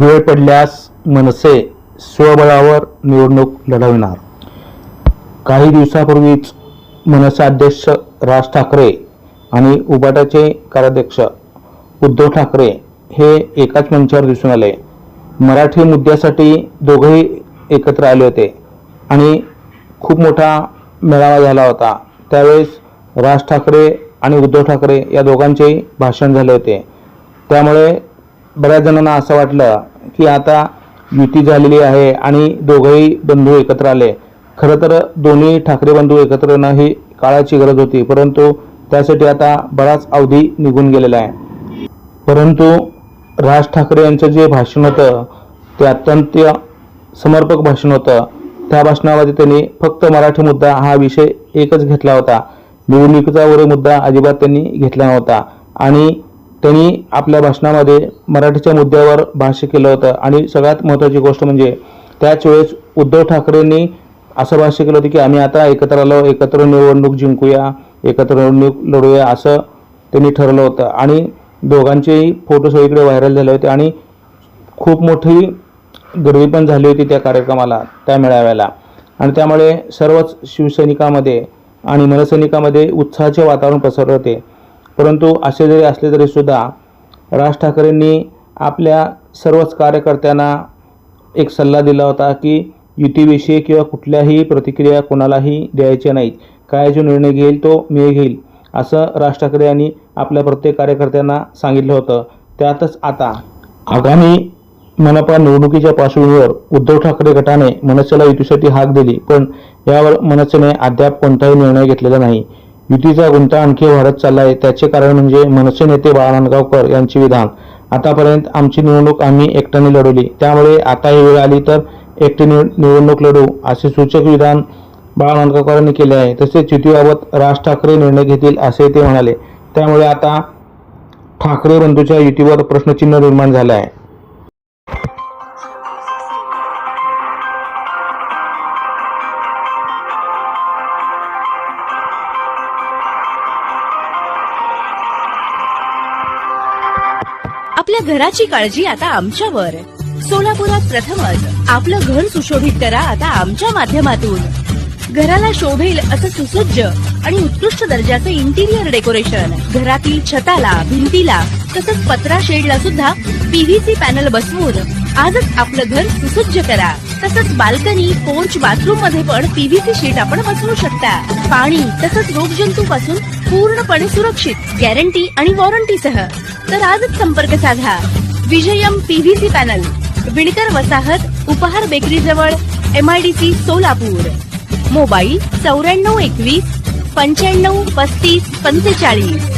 वेळ पडल्यास मनसे स्वबळावर निवडणूक लढवणार. काही दिवसापूर्वीच मनसा अध्यक्ष राज ठाकरे आणि उबाटाचे कार्याध्यक्ष उद्धव ठाकरे हे एकाच मंचावर दिसून आले. मराठी मुद्द्यासाठी दोघंही एकत्र आले होते आणि खूप मोठा मेळावा झाला होता. त्यावेळेस राज ठाकरे आणि उद्धव ठाकरे या दोघांचेही भाषण झाले होते. त्यामुळे बऱ्याच जणांना असं वाटलं की आता युती झालेली आहे आणि दोघंही बंधू एकत्र आले. खरं तर दोन्ही ठाकरे बंधू एकत्र येणं ही काळाची गरज होती परंतु त्यासाठी आता बराच अवधी निघून गेलेला आहे. परंतु राज ठाकरे यांचं जे भाषण होतं ते अत्यंत समर्पक भाषण होतं. त्या भाषणामध्ये त्यांनी फक्त मराठी मुद्दा हा विषय एकच घेतला होता. निवडणुकीचा वगैरे मुद्दा अजिबात त्यांनी घेतला नव्हता. आणि त्यांनी आपल्या भाषणामध्ये मराठीच्या मुद्द्यावर भाष्य केलं होतं. आणि सगळ्यात महत्त्वाची गोष्ट म्हणजे त्याच वेळेस उद्धव ठाकरेंनी असं भाष्य केलं होतं की आम्ही आता एकत्र आलो एकत्र निवडणूक जिंकूया एकत्र निवडणूक लढूया असं त्यांनी ठरलं होतं. आणि दोघांचेही फोटो सगळीकडे व्हायरल झाले होते आणि खूप मोठी गर्दी पण झाली होती त्या कार्यक्रमाला त्या मेळाव्याला. आणि त्यामुळे सर्वच शिवसैनिकामध्ये आणि मनसैनिकामध्ये उत्साहाचे वातावरण पसरले होते. परंतु असे जरी असले तरी सुद्धा राज ठाकरेंनी आपल्या सर्वच कार्यकर्त्यांना एक सल्ला दिला होता की युतीविषयी किंवा कुठल्याही प्रतिक्रिया कोणालाही द्यायच्या नाहीत. काय जो निर्णय घेईल तो मी घेईल असं राज ठाकरे यांनी आपल्या प्रत्येक कार्यकर्त्यांना सांगितलं होतं. त्यातच आता आगामी मनपा निवडणुकीच्या पार्श्वभूमीवर उद्धव ठाकरे गटाने मनसेला युतीसाठी हाक दिली पण यावर मनसेने अद्याप कोणताही निर्णय घेतलेला नाही. युतीचा गुंता आणखी वाढत चाललाय. त्याचे कारण म्हणजे मनसे नेते बाळानगावकर यांचे विधान. आतापर्यंत आमची निवडणूक आम्ही एकट्याने लढवली. त्यामुळे आता ही वेळ आली तर एकटी निवडणूक लढू असे सूचक विधान बाळानगावकरांनी केले आहे. तसेच युतीबाबत राज ठाकरे निर्णय घेतील असे ते म्हणाले. त्यामुळे आता ठाकरे बंधूच्या युतीवर प्रश्नचिन्ह निर्माण झालं आहे. आपल्या घराची काळजी आता आमच्यावर. सोलापुरात प्रथमच आपलं घर सुशोभित करा आता आमच्या माध्यमातून. घराला शोभेल असं सुसज्ज आणि उत्कृष्ट दर्जाचे इंटिरियर डेकोरेशन घरातील छताला भिंतीला तसंच पत्रा शेडला सुद्धा पीव्हीसी पॅनल बसवून आजच आपलं घर सुसज्ज करा. तसंच बाल्कनी पोर्च बाथरूममध्ये पण पीव्हीसी शीट आपण बसवू शकता. पाणी तसंच रोगजंतू पासून पूर्णपणे सुरक्षित गॅरंटी आणि वॉरंटी सह तर आजच संपर्क साधा. विजयम पीव्हीसी पॅनल विणकर वसाहत उपहार बेकरी जवळ सी सोलापूर. मोबाईल चौऱ्याण्णव एकवीस पंच्याण्णव पस्तीस पंचेचाळीस.